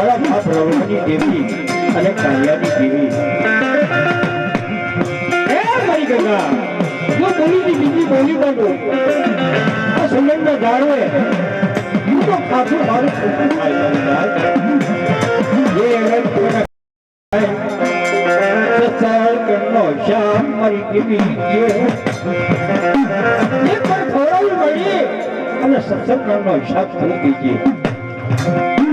મારા બાપ દેવી અને કાળિયાની દેવી એ મારી ગંગા જો બોલી બીજી બોલી બોલું આ સંબંધ જાળવે હું તો ખાધું મારું શ્યામ મારી દેવી એક વાર ખવડાવી મળી અને સત્સંગનો હિસાબ કરી દીજે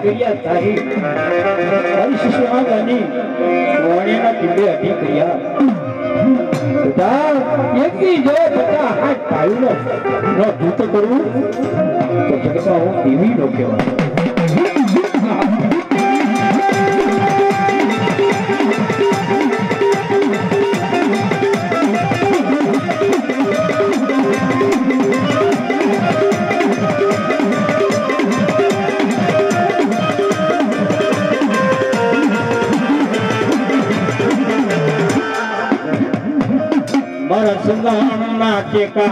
તારી તારી શિશુમાં ગાની મોણેના પિંડે અઢી કરવું? તો જગતમાં હું દેવી નો કહેવાય. મારા સંગાણના ટેકા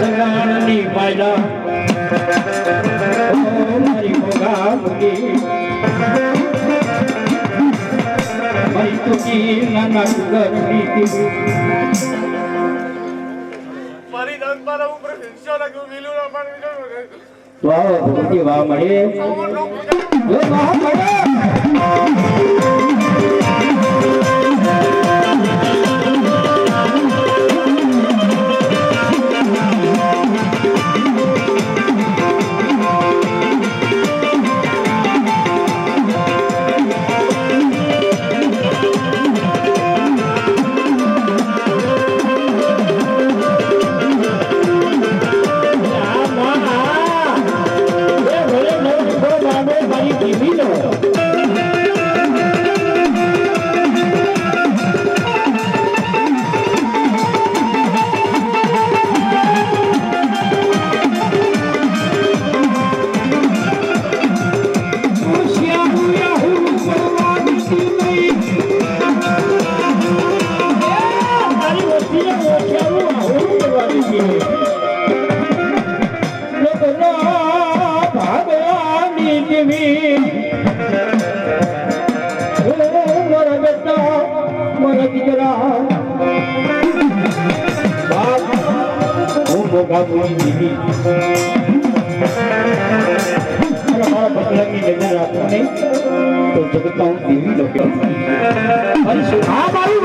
સંગાણની માયલા ઓ મારી મોગા મુગી મારી તુકી નાના લાગ્યું લીલું તો આવો ભગવતી વાહ મળે. નજર રાખો નહીં, તો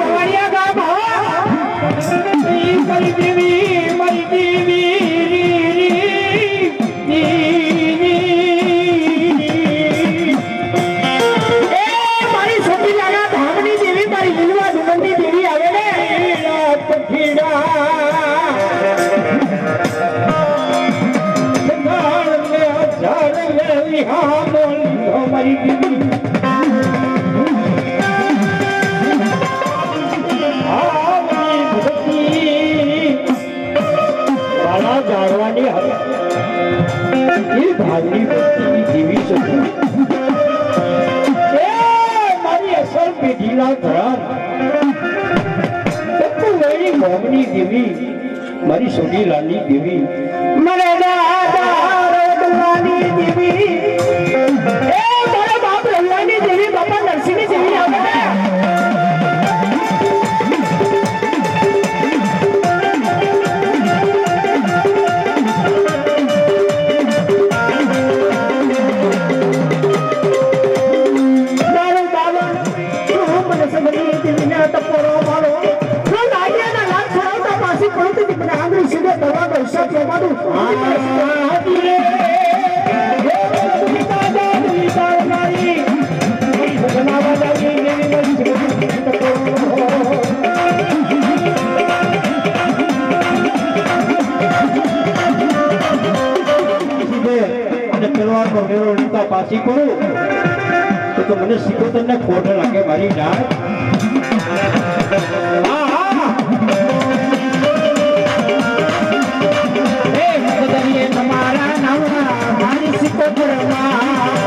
ભક્તિની દેવી મારી સોની મોમની સોનીલાલની દેવી. મને દાદા દેવી. એ મારા બાપ રવિવાની દેવી બાપા ભગવાનનો રીતા પાછી કરું તો તો મને સિકોતરને ખોટ લાગે, મારી ડાળ તમારા નામના મારી સિકોતરમાં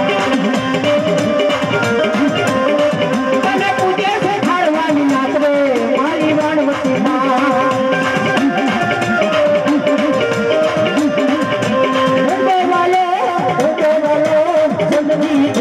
Thank you.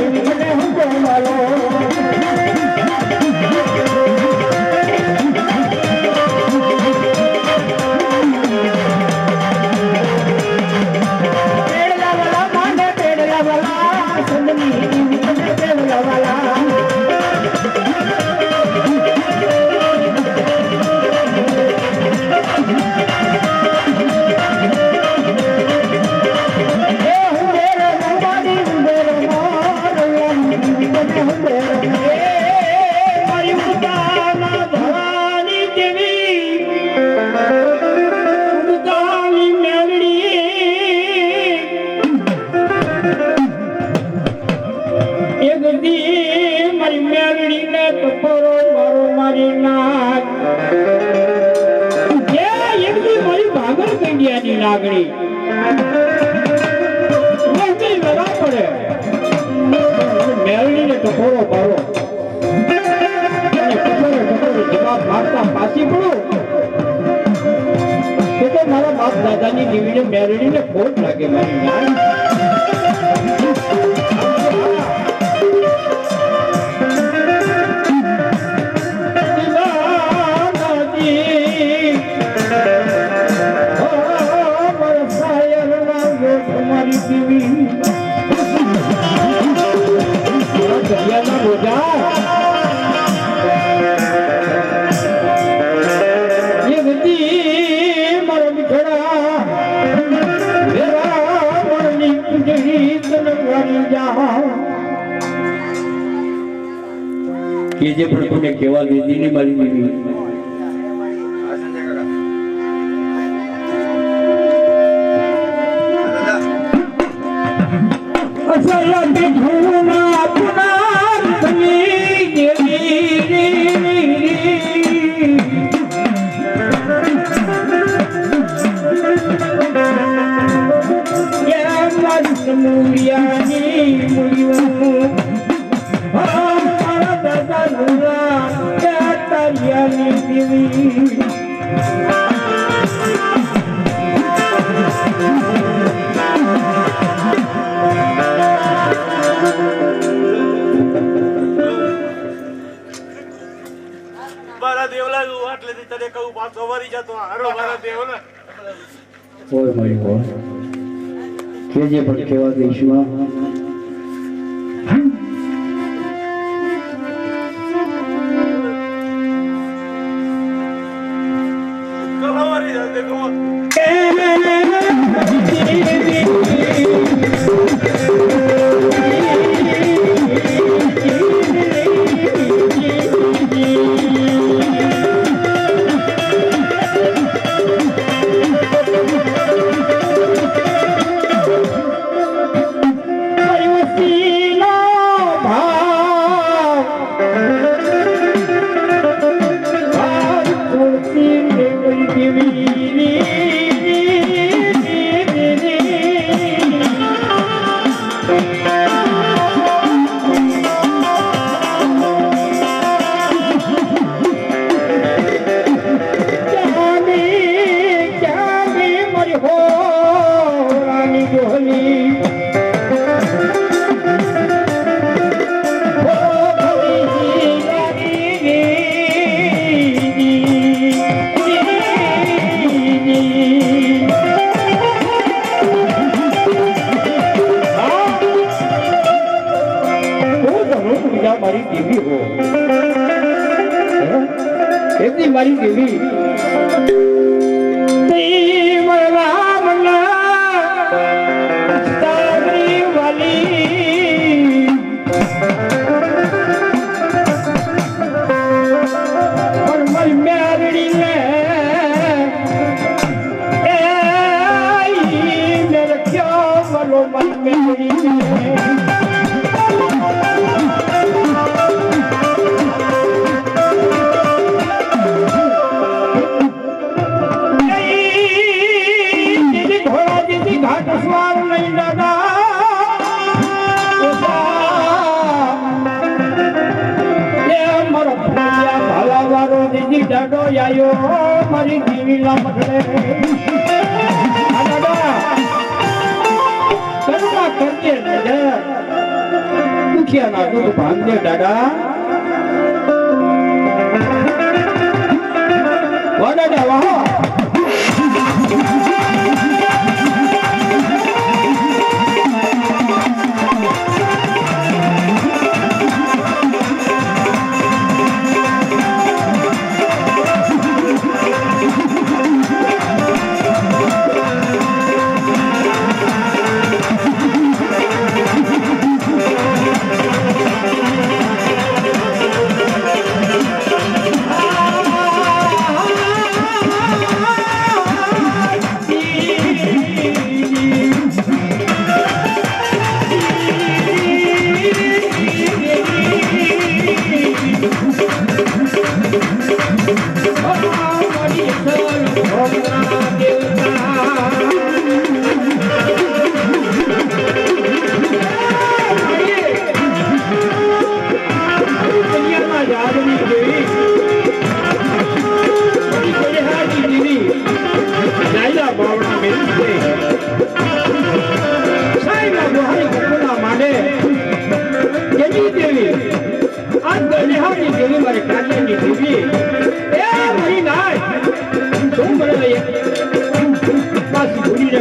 ટકોરો મારો અને ટકોરે ટકોરે જવાબ પડો. તો મારા બાપ દાદાની દીવીને મેલડીને ખોટ લાગે મારી કે જે પણ કોને કહેવા દીધી ને દીવી દેવલા હોય મારી હોય કેજે પણ કેવા દઈશું આ કલો વળી જતે કહું મારી દેવી હો? એમની મારી દેવ દાડો આયો મારી જીવી ના પકડે નજર. દુખિયાના દુઃખ ભાંગજે દાદા. વાહ દાદા વાહ.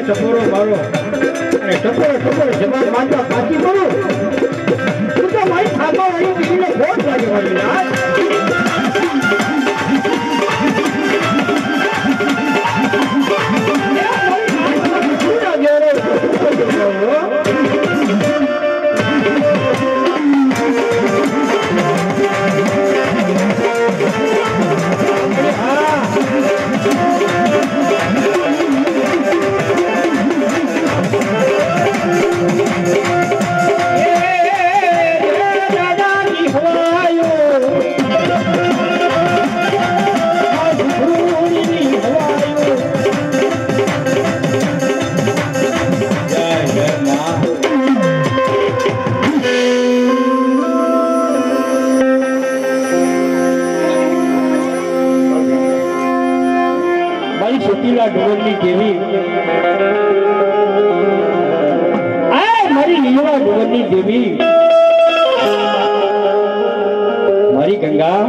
ટપોરો મારો. અને ટપોરો ટપોરો જવાબ માંગવા બાકી કરું તું તો મારી થાપા વાળી દીકરીને ખોટ લાગે મારી નાય ડોરની દેવી. મારી ગંગા,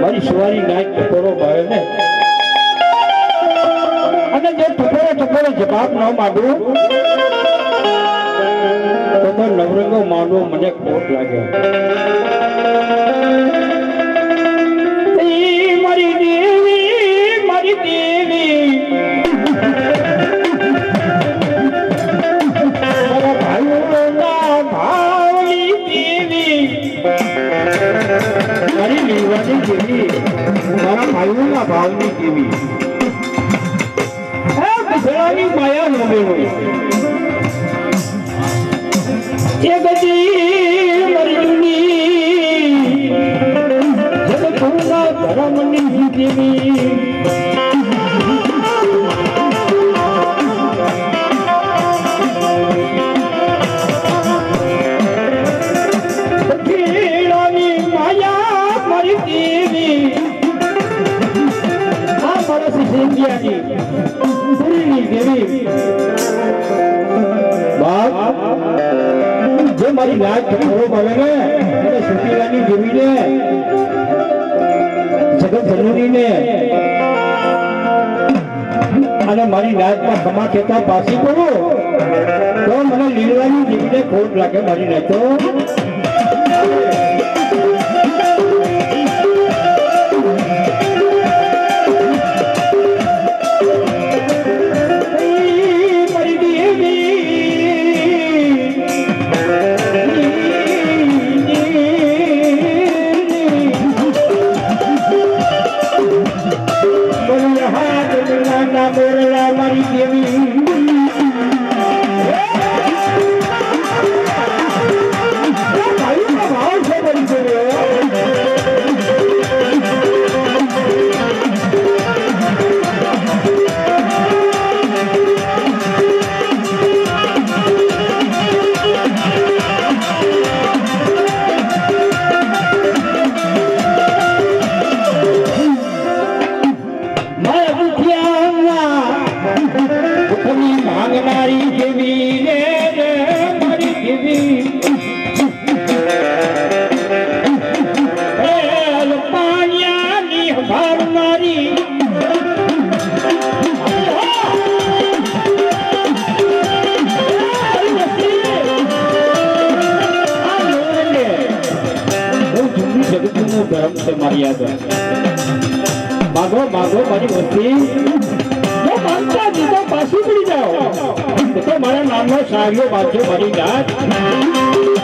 મારી સુવારી નાય ટકોરો ભાવે ને. અને જે ટકોરો ટકોરો જવાબ ન માગું, તો નવરંગો માંડવો મને ખોટ લાગે. મારી કેવી મારા ભાઈઓના ભાવની હે બસરાની માયા હોય એ ગજી મરજુની જગતના ધર્મની દેવી દેવી આ મારા સિંધિયાની પુરીની દેવી. બાપ, જે મારી લાજ ખબરો પડે ને અને મારી નાચમાં ક્ષમા કહેતા પાછી કરું તો મને લીલવાની દેવીને ખોટ લાગે મારી નાચો ધર્મ છે મારી આગળ માગો માગો મારી વસ્તી જો માંગતા તો પાછું પડી જાઓ. તો મારા નામનો સાહેબ બાંધજો મારી જાત.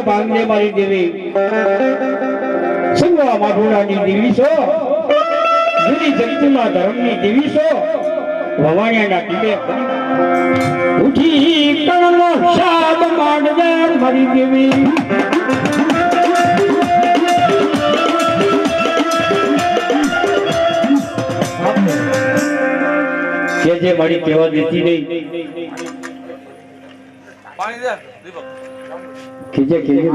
ના ભાંગને મારી દેવી. સંગવા માધુરાની દેવી છો? જુદી જગતમાં ધર્મની દેવી છો? ભવાણિયાના ટીમે ઉઠી કણનો શાદ માંડવે મારી દેવી. કે જે મારી કહેવા દેતી નહીં. પાણી દે, દીપક. ಕಿಜೆ ಕಿಜೆ